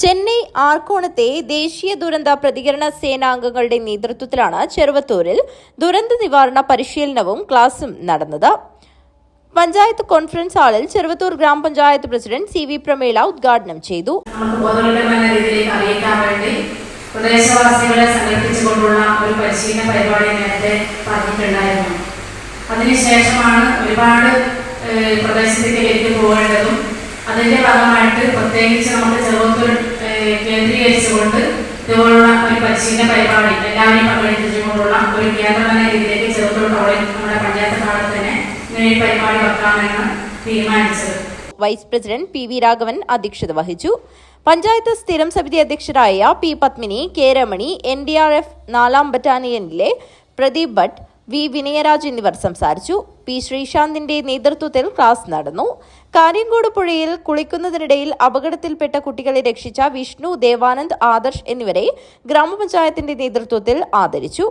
ചെന്നൈ ആർക്കോണത്തെ ദേശീയ ദുരന്ത പ്രതികരണ സേനാംഗങ്ങളുടെ നേതൃത്വത്തിലാണ് ചെറുവത്തൂരിൽ ദുരന്ത നിവാരണ പരിശീലനവും ക്ലാസും നടന്നത്. പഞ്ചായത്ത് കോൺഫറൻസ് ഹാളിൽ ചെറുവത്തൂർ ഗ്രാമപഞ്ചായത്ത് പ്രസിഡന്റ് സി വി പ്രമേള ഉദ്ഘാടനം ചെയ്തു. പ്രദേശവാസികളെ സംഘടിപ്പിച്ചുകൊണ്ടുള്ള ഒരു പരിശീലന പരിപാടി നേരത്തെ പറഞ്ഞിട്ടുണ്ടായിരുന്നു. അതിനുശേഷമാണ് ഒരുപാട് പ്രദേശത്തേക്ക് പോകേണ്ടതും. കേന്ദ്രീകരിച്ചുകൊണ്ട് ഇതുപോലുള്ള ഒരു പരിശീലന പരിപാടി എല്ലാവരെയും പങ്കെടുപ്പിച്ചുകൊണ്ടുള്ള ഒരു എന്ന രീതിയിലേക്ക് ടൗണിൽ നമ്മുടെ പഞ്ചായത്ത് ഭാഗത്ത് തന്നെ ഇങ്ങനെ പരിപാടി വെക്കാമെന്ന് തീരുമാനിച്ചത്. Vice president P V Raghavan അധ്യക്ഷത വഹിച്ചു. പഞ്ചായത്ത് സ്ഥിരം സമിതി അധ്യക്ഷരായ P Padmini K Ramani N D R F നാലാം ബറ്റാലിയനിലെ പ്രദീപ് ഭട്ട് വി വിനയരാജ് എന്നിവർ സംസാരിച്ചു. പി ശ്രീശാന്തിന്റെ നേതൃത്വത്തിൽ ക്ലാസ് നടന്നു. കാര്യങ്കോട് പുഴയിൽ കുളിക്കുന്നതിനിടയിൽ അപകടത്തിൽപ്പെട്ട കുട്ടികളെ രക്ഷിച്ച വിഷ്ണു ദേവാനന്ദ് ആദർശ് എന്നിവരെ ഗ്രാമപഞ്ചായത്തിന്റെ നേതൃത്വത്തിൽ ആദരിച്ചു.